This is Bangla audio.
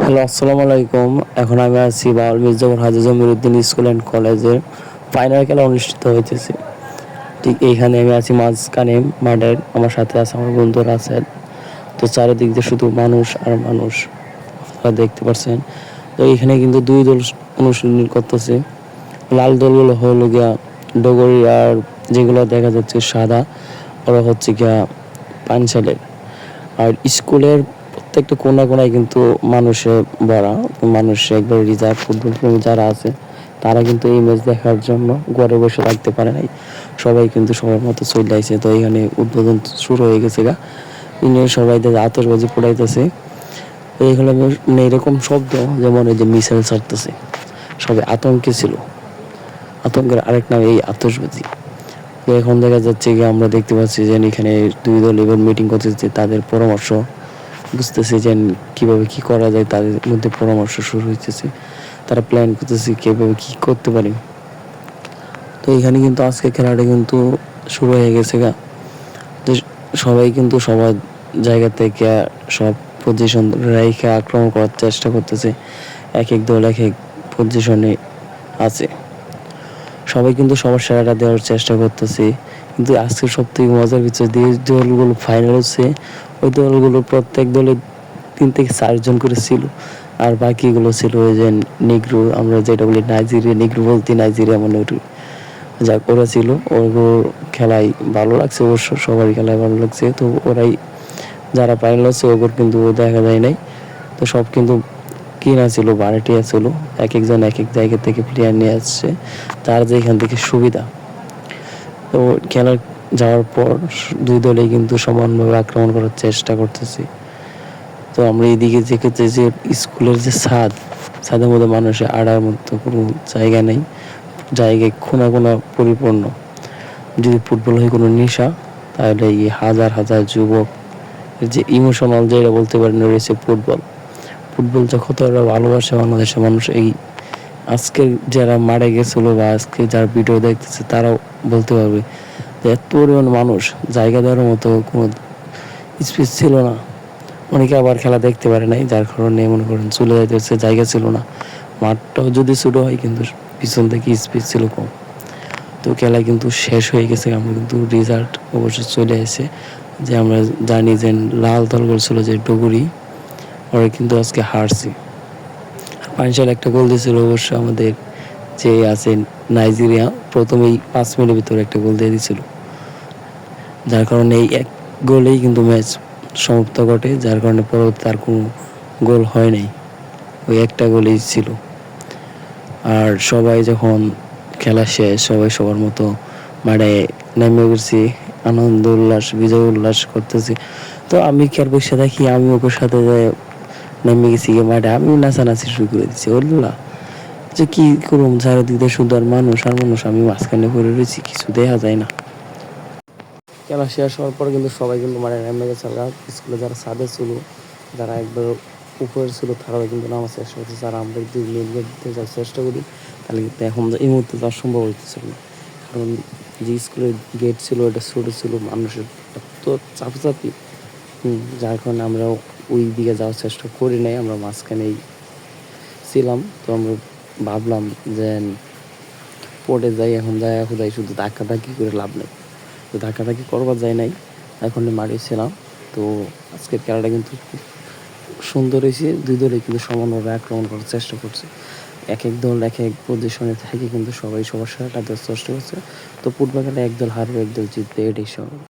হ্যালো, আসসালামু আলাইকুম। এখন আমি আছি বাউল মির্জাপুর হাজি জমিরুদ্দিন স্কুল অ্যান্ড কলেজের ফাইনাল খেলা অনুষ্ঠিত হইতেছে। ঠিক এইখানে আমি আছি মাঝখানে মাঠের, আমার সাথে আছে আমার বন্ধু রাসেল। তো চারিদিক দিয়ে শুধু মানুষ আর মানুষ, আপনারা দেখতে পাচ্ছেন তো এইখানে কিন্তু দুই দল অনুশীলন করতেছে। লাল দলগুলো হলো গিয়া ডগরি আর যেগুলো দেখা যাচ্ছে সাদা, ওরা হচ্ছে গিয়া পাঞ্চালের আর স্কুলের প্রত্যেকটা কোনা কোনায় কিন্তু মানুষে ভরা, মানুষ একবার রিজার্ভ ফুটবল প্রেমী যারা আছে, তারা কিন্তু এই ম্যাচ দেখার জন্য ঘরে বসে থাকতে পারে নাই। সবাই কিন্তু সবার মতো চলে আসছে তো এখানে উদ্বোধন শুরু হয়ে গেছে গা। ইনি সবাই দেখে আতশবাজি পোড়াইতেছে। মানে এরকম শব্দ যেমন এই যে মিসাইল ছাড়তেছে। সবাই আতঙ্কে ছিল। আতঙ্কের আরেক নাম এই আতশবাজি তো এখন দেখা যাচ্ছে কি আমরা দেখতে পাচ্ছি যে এখানে দুই দল এবার মিটিং করতেছে, তাদের পরামর্শ বুঝতেছে যে কীভাবে কি করা যায় তাদের মধ্যে পরামর্শ শুরু হইতেছে। তারা প্ল্যান করতেছে কীভাবে কি করতে পারি। তো এখানে কিন্তু আজকে খেলাটা কিন্তু শুরু হয়ে গেছে গা। তো সবাই কিন্তু সবার জায়গা থেকে সব পজিশন রেখে আক্রমণ করার চেষ্টা করতেছে। এক এক দল এক এক পজিশনে আছে। সবাই কিন্তু সবার সেরাটা দেওয়ার চেষ্টা করতেছে। কিন্তু আজকে সব থেকে মজার বিষয়, যে দলগুলো ফাইনাল হচ্ছে ওই দলগুলো প্রত্যেক দলে তিন থেকে চারজন করে ছিল। আর বাকিগুলো ছিল ওই যে নিগ্রু, আমরা যেটা বলি নাইজেরিয়া, নিগ্রু বলতে নাইজেরিয়া মনে করি যাক, ওরা ছিল ওগুলো খেলায় ভালো লাগছে অবশ্য, সবারই খেলায় ভালো লাগছে। তো ওরাই যারা ফাইনাল হচ্ছে ওগুলো কিন্তু দেখা যায় নাই। তো সব কিন্তু কিনা ছিল ভাড়াটিয়া ছিল এক একজন এক এক জায়গা থেকে প্লেয়ার নিয়ে আসছে। তার যে এখান থেকে সুবিধা। তো খেলার যাওয়ার পর দুই দলেই কিন্তু সমানভাবে আক্রমণ করার চেষ্টা করতেছি। তো আমরা এইদিকে দেখেছি যে স্কুলের যে ছাদ, ছাদের মধ্যে মানুষের আড়ার মতো কোনো জায়গা নেই, জায়গায় কোনা কোনা পরিপূর্ণ। যদি ফুটবল হয় কোনো নেশা, তাহলে এই হাজার হাজার যুবক যে ইমোশনাল যেটা বলতে পারেন রয়েছে ফুটবল। ফুটবল যে কতটা ভালোবাসে বাংলাদেশের মানুষ, এই আজকে যারা মারা গেছিল বা আজকে যারা ভিডিও দেখতেছে, তারাও বলতে পারবে এত পরিমাণ মানুষ, জায়গা দেওয়ার মতো কোনো স্পেস ছিল না। অনেকে আবার খেলা দেখতে পারে নাই, যার কারণে মনে করেন চলে যাইতে হচ্ছে, জায়গা ছিল না। মাঠটাও যদি ছোটো হয়, কিন্তু পিছন থেকে স্পেস ছিল কম। তো খেলা কিন্তু শেষ হয়ে গেছে, আমরা কিন্তু রেজাল্ট অবশ্য চলে এসে যে আমরা জানি যে লাল দল করছিল যে ডুগুরি ওরা কিন্তু আজকে হারছে। পাঁচশাল একটা গোল দিয়েছিল অবশ্য আমাদের যে আছে নাইজেরিয়া প্রথমেই পাঁচ মিনিটের ভিতরে একটা গোল দিয়ে দিয়েছিল। যার কারণে এই এক গোলেই কিন্তু ম্যাচ সমাপ্ত ঘটে, যার কারণে পরবর্তী আর কোনো গোল হয় নাই। ওই একটা গোলেই ছিল। আর সবাই যখন খেলা শেষ, সবাই সবার মতো মাঠে নেমে গেছি আনন্দ উল্লাস, বিজয় উল্লাস করতেছি। তো আমি খেয়াল বসে থাকি? আমি ওকে সাথে নেমে গেছি মাঠে আমিও নাচানাচি শুরু করে দিচ্ছি ওল্লা যে কি করুম? চারিদিক দিয়ে আর মানুষ আর মানুষ, আমি মাঝখানে পড়ে রয়েছি, কিছু দেখা যায় না। খেলা শেষ হওয়ার পর কিন্তু সবাই কিন্তু মানে নেমে গেছে স্কুলে যারা সাদে ছিল, যারা একবার উপরে ছিল, তারাও কিন্তু নামার চেষ্টা করতেছে। আর আমরা যদি দিতে যাওয়ার চেষ্টা করি, তাহলে কিন্তু এখন এই মুহূর্তে যাওয়া সম্ভব হইতেছিল না। কারণ যে স্কুলের গেট ছিল ওটা ছোটো ছিল, মানুষের এত চাপাচাপি। হুম, যার কারণে আমরা ওই দিকে যাওয়ার চেষ্টা করি নাই, আমরা মাঝখানেই ছিলাম। তো আমরা ভাবলাম যে পড়ে যাই, এখন যাই এখন যাই শুধু ধাক্কা ধাক্কি করে লাভ নেই। তো ধাক্কাধাক্কি করবার যায় নাই, এখন মাঠে ছিলাম। তো আজকের খেলাটা কিন্তু সুন্দর হয়েছে। দুই দলে কিন্তু সমানভাবে আক্রমণ করার চেষ্টা করছে। এক এক দল এক এক পজিশনে থাকে কিন্তু সবাই সবার সাথে দেওয়ার চেষ্টা করছে। তো ফুটবল খেলা একদল হারবে একদল জিতবে, এটাই সব